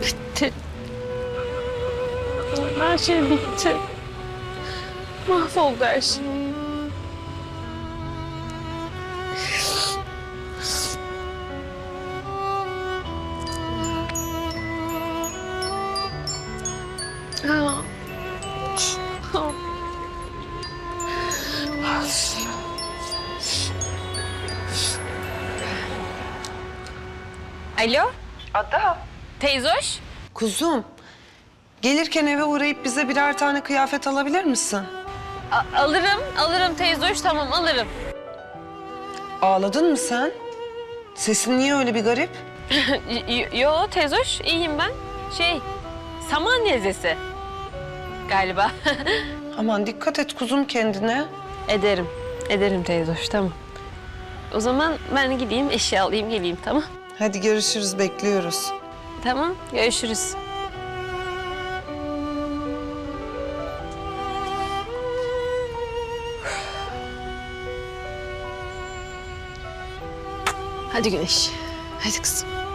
bitti. Her şey bitti. Mahvoldu her şey. Alo, Ada. Teyzoş. Kuzum. Gelirken eve uğrayıp bize birer tane kıyafet alabilir misin? A- alırım, alırım teyzoş. Tamam, alırım. Ağladın mı sen? Sesin niye öyle bir garip? Yo teyzoş, iyiyim ben. Şey, saman nezlesi. Galiba. Aman dikkat et kuzum kendine. ederim, ederim teyzoş, tamam. O zaman ben gideyim, eşya alayım, geleyim, tamam? Hadi görüşürüz bekliyoruz. Tamam, görüşürüz. Hadi Güneş. Hadi kızım.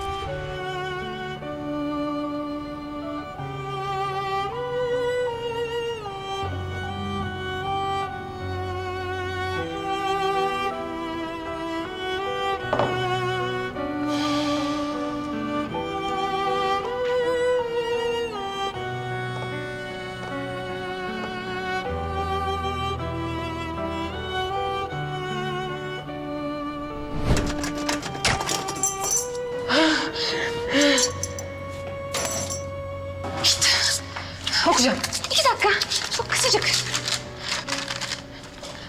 Okuyacağım. İki dakika. Çok kısacık.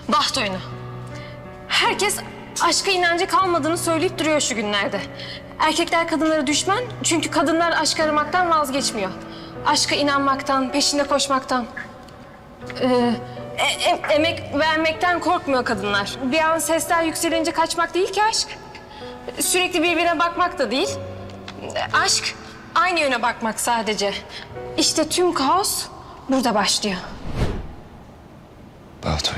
Baht oyunu. Herkes aşka inancı kalmadığını söyleyip duruyor şu günlerde. Erkekler kadınlara düşman çünkü kadınlar aşk aramaktan vazgeçmiyor. Aşka inanmaktan, peşinde koşmaktan. Ee, e- e- emek vermekten korkmuyor kadınlar. Bir an sesler yükselince kaçmak değil ki aşk. Sürekli birbirine bakmak da değil. Aşk aynı yöne bakmak sadece. İşte tüm kaos burada başlıyor. Baht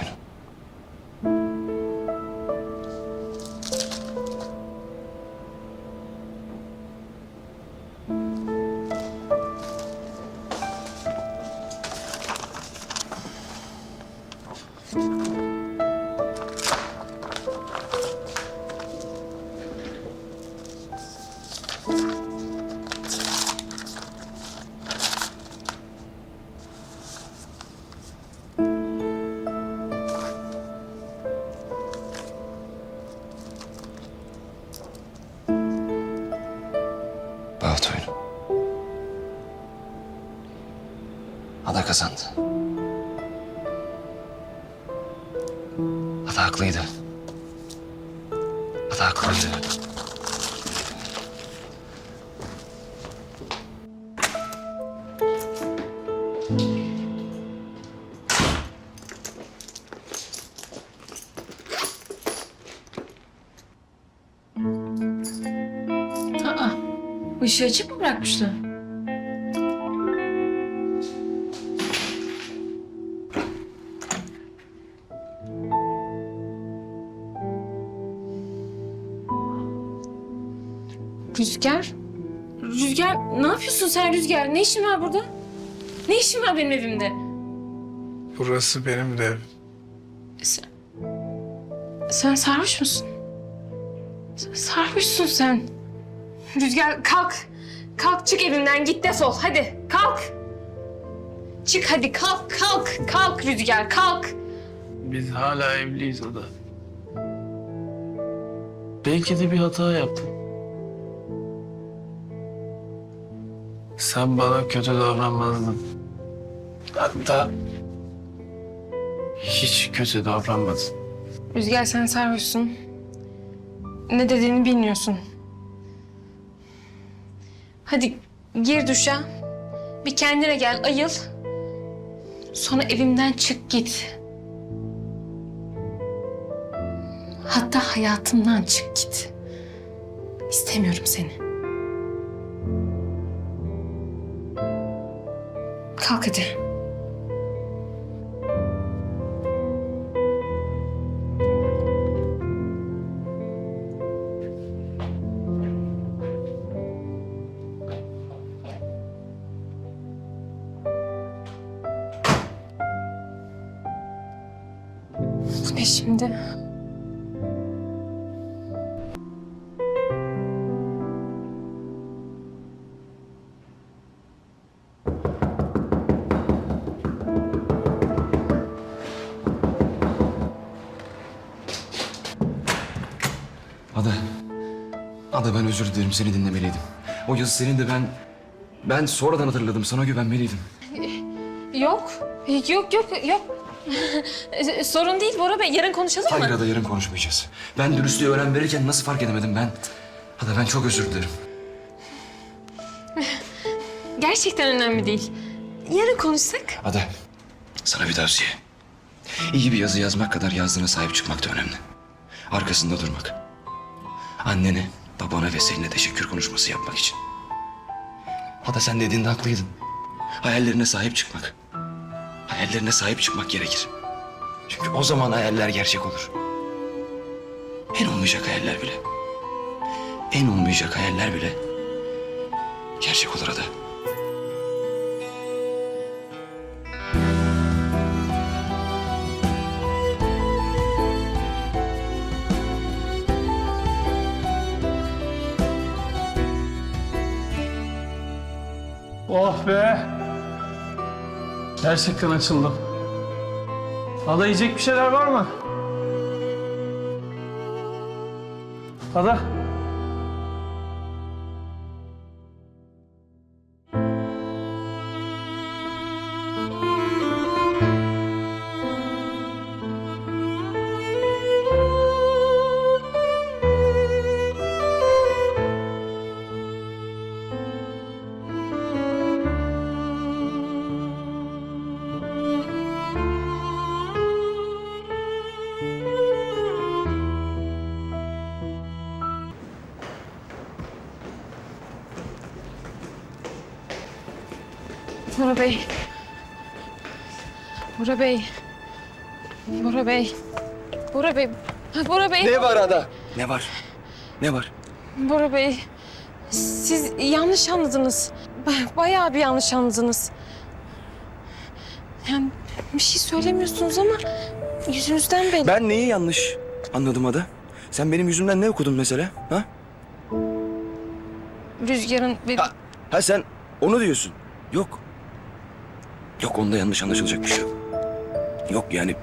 Baht oyunu. Ada kazandı. Ada haklıydı. Ada haklıydı. Aa, ışığı açık mı bırakmışlar? Rüzgar? Rüzgar ne yapıyorsun sen Rüzgar? Ne işin var burada? Ne işin var benim evimde? Burası benim de evim. Sen, sen sarhoş musun? Sarhoşsun sen. Rüzgar kalk. Kalk çık evimden git defol hadi kalk. Çık hadi kalk kalk kalk Rüzgar kalk. Biz hala evliyiz o da. Belki de bir hata yaptım. Sen bana kötü davranmazdın. Hatta hiç kötü davranmadın. Rüzgar sen sarhoşsun. Ne dediğini bilmiyorsun. Hadi gir duşa. Bir kendine gel ayıl. Sonra evimden çık git. Hatta hayatımdan çık git. İstemiyorum seni. Kalk hadi. Ne şimdi? Ada. Ada ben özür dilerim seni dinlemeliydim. O yazı senin de ben... Ben sonradan hatırladım sana güvenmeliydim. Yok. Yok yok yok. Sorun değil Bora Bey. Yarın konuşalım mı? Hayır Ada yarın konuşmayacağız. Ben dürüstlüğü öğren verirken nasıl fark edemedim ben? Ada ben çok özür dilerim. Gerçekten önemli değil. Yarın konuşsak. Ada sana bir tavsiye. İyi bir yazı yazmak kadar yazdığına sahip çıkmak da önemli. Arkasında durmak. Annene, babana ve seninle teşekkür konuşması yapmak için. Ada sen dediğinde haklıydın. Hayallerine sahip çıkmak. Hayallerine sahip çıkmak gerekir. Çünkü o zaman hayaller gerçek olur. En olmayacak hayaller bile. En olmayacak hayaller bile gerçek olur Ada. Gerçekten açıldım. Ada yiyecek bir şeyler var mı? Ada. Bora Bey. Bora Bey. Bora Bey. Bora Bey. Bora Bey. Ne var Ada? Ne var? Ne var? Bora Bey. Siz yanlış anladınız. Ba- Bayağı bir yanlış anladınız. Yani bir şey söylemiyorsunuz ama yüzünüzden belli. Ben neyi yanlış anladım Ada? Sen benim yüzümden ne okudun mesela? Ha? Rüzgar'ın Ha, ha sen onu diyorsun. Yok. Yok onda yanlış anlaşılacak bir şey yok. Yok yani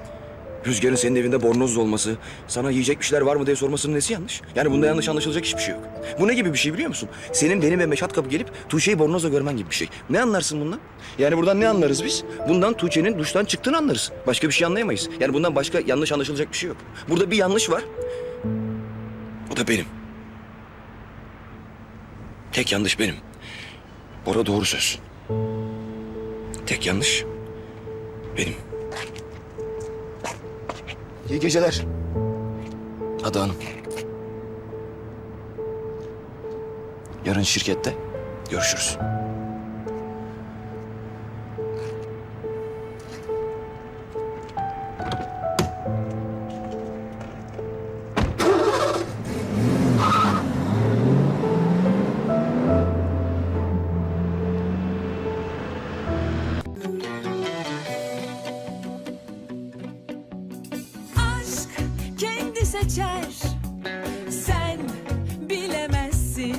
Rüzgar'ın senin evinde bornozlu olması, sana yiyecek bir şeyler var mı diye sormasının nesi yanlış? Yani bunda yanlış anlaşılacak hiçbir şey yok. Bu ne gibi bir şey biliyor musun? Senin benim ve Meşat kapı gelip Tuğçe'yi bornozla görmen gibi bir şey. Ne anlarsın bundan? Yani buradan ne anlarız biz? Bundan Tuğçe'nin duştan çıktığını anlarız. Başka bir şey anlayamayız. Yani bundan başka yanlış anlaşılacak bir şey yok. Burada bir yanlış var. O da benim. Tek yanlış benim. Bora doğru söz. Tek yanlış benim. İyi geceler. Ada Hanım. Yarın şirkette görüşürüz.